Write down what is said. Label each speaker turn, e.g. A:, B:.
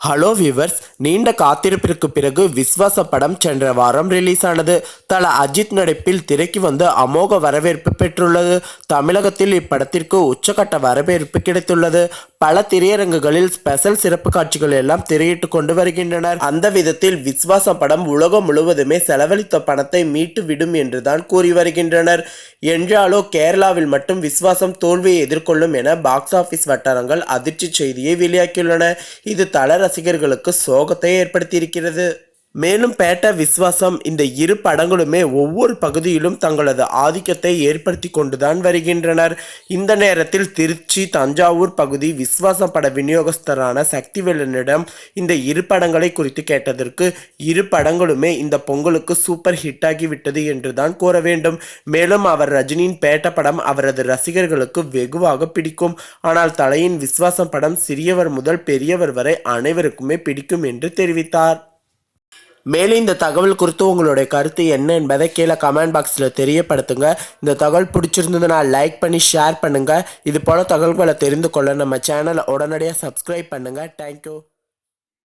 A: Hello viewers நீண்ட காத்திருப்பிற்கு பிறகு விஸ்வாச படம் சென்ற வாரம் ரிலீஸ் ஆனது தல அஜித் நடிப்பில் திரைக்கு வந்து அமோக வரவேற்பு பெற்றுள்ளது. தமிழகத்தில் இப்படத்திற்கு உச்சகட்ட வரவேற்பு கிடைத்துள்ளது. பல திரையரங்குகளில் ஸ்பெஷல் சிறப்பு காட்சிகள் எல்லாம் திரையிட்டு கொண்டு வருகின்றனர். அந்த விதத்தில் விஸ்வாச படம் உலகம் முழுவதுமே செலவழித்த பணத்தை மீட்டு விடும் என்றுதான் கூறி வருகின்றனர். என்றாலோ கேரளாவில் மட்டும் விஸ்வாசம் தோல்வியை எதிர்கொள்ளும் என பாக்ஸ் ஆபீஸ் வட்டாரங்கள் அதிர்ச்சி செய்தியை வெளியாக்கியுள்ளன. இது தல ரசிகர்களுக்கு சோகத்தை ஏற்படுத்தியிருக்கிறது. மேலும் பேட்ட விஸ்வாசம் இந்த இரு படங்களுமே ஒவ்வொரு பகுதியிலும் தங்களது ஆதிக்கத்தை ஏற்படுத்தி கொண்டுதான் வருகின்றனர். இந்த நேரத்தில் திருச்சி தஞ்சாவூர் பகுதி விஸ்வாசம் பட விநியோகஸ்தரான சக்திவேலனிடம் இந்த இரு படங்களை குறித்து கேட்டதற்கு இரு படங்களுமே இந்த பொங்கலுக்கு சூப்பர் ஹிட் ஆகிவிட்டது என்றுதான் கூற வேண்டும். மேலும் அவர் ரஜினியின் பேட்ட படம் அவரது ரசிகர்களுக்கு வெகுவாக பிடிக்கும். ஆனால் தலையின் விஸ்வாசம் படம் சிறியவர் முதல் பெரியவர் வரை அனைவருக்குமே பிடிக்கும் என்று தெரிவித்தார். மேலும் இந்த தகவல் குறித்து உங்களுடைய கருத்து என்ன என்பதை கீழே கமெண்ட் பாக்ஸில் தெரியப்படுத்துங்க. இந்த தகவல் பிடிச்சிருந்ததுன்னா லைக் பண்ணி ஷேர் பண்ணுங்கள் இது போல் தகவல்களை தெரிந்து கொள்ள நம்ம சேனலை உடனடியாக சப்ஸ்கிரைப் பண்ணுங்கள் தேங்க்யூ